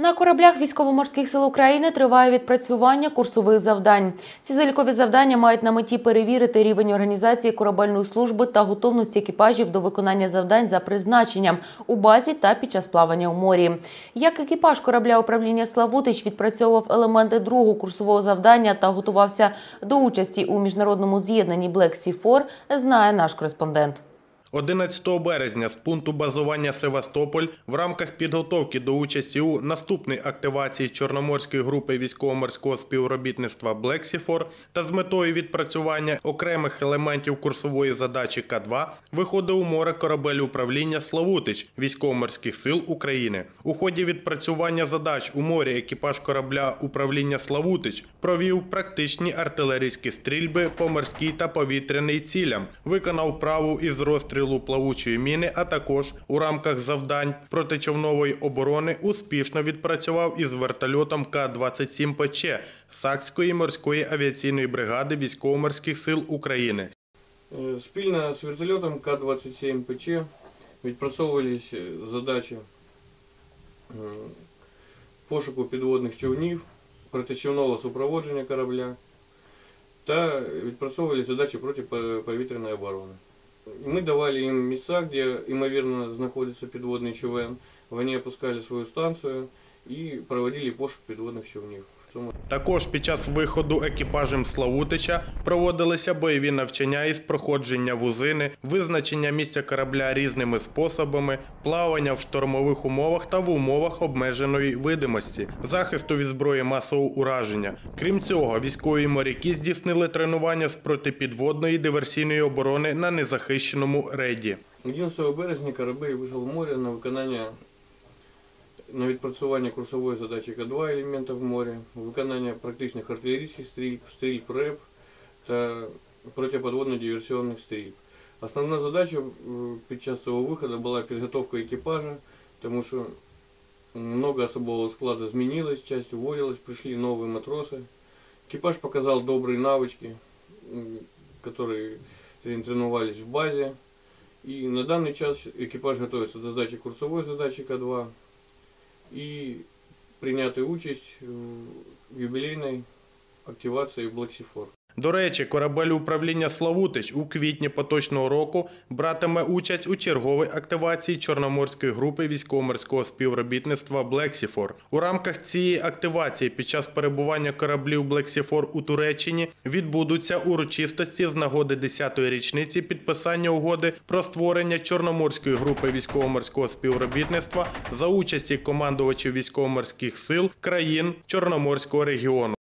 На кораблях військово-морських сил України триває відпрацювання курсових завдань. Ці залікові завдання мають на меті перевірити рівень організації корабельної служби та готовності екіпажів до виконання завдань за призначенням у базі та під час плавання у морі. Як екіпаж корабля управління Славутич відпрацьовував елементи другого курсового завдання та готувався до участі у міжнародному з'єднанні Black Sea 4, знає наш кореспондент. 11 березня з пункту базування Севастополь в рамках підготовки до участі у наступній активації Чорноморської групи військово-морського співробітництва Блексіфор та з метою відпрацювання окремих елементів курсової задачі К2 виходив у море корабель управління Славутич військово-морських сил України. У ході відпрацювання задач у морі екіпаж корабля управління Славутич провів практичні артилерійські стрільби по морській та повітряній цілям, виконав праву із розстрілу плавучої міни, а також у рамках завдань протичовнової оборони успішно відпрацював із вертольотом К-27 ПЧ Сакської морської авіаційної бригади військово-морських сил України. Е, Спільно з вертольотом К-27 ПЧ відпрацьовувались е, задачі е, пошуку підводних човнів, протичовного супроводження корабля та відпрацьовували задачі протиповітряної оборони. Ми давали им места, где, имоверно, находится подводный ЧВН. Они опускали свою станцию и проводили пошук подводных човнів. Також під час виходу екіпажем Славутича проводилися бойові навчання із проходження вузини, визначення місця корабля різними способами, плавання в штормових умовах та в умовах обмеженої видимості, захисту від зброї масового ураження. Крім цього, військові моряки здійснили тренування з протипідводної диверсійної оборони на незахищеному рейді. 11 березня корабель вийшов в море на виконання на відпрацювання курсової задачі К2 елементів в морі, виконання практичних артилерійських стрільб, стрільб РЕП та протиподводно-диверсіонних стрільб. Основна задача е, під час цього виходу була підготовка екіпажа, тому що много особового складу змінилось, часть уволилась, пришли новые матросы. Экипаж показал добрые навычки, м, которые тренировались в базе. И на данный час экипаж готовится до сдачи курсовой задачи К2 и принятой участь в юбилейной активации Black Sea 4. До речі, корабель управління Славутич у квітні поточного року братиме участь у черговій активації Чорноморської групи військово-морського співробітництва Блексіфор. У рамках цієї активації під час перебування кораблів Блексіфор у Туреччині відбудуться урочистості з нагоди 10-ї річниці підписання угоди про створення Чорноморської групи військово-морського співробітництва за участі командувачів військово-морських сил країн Чорноморського регіону.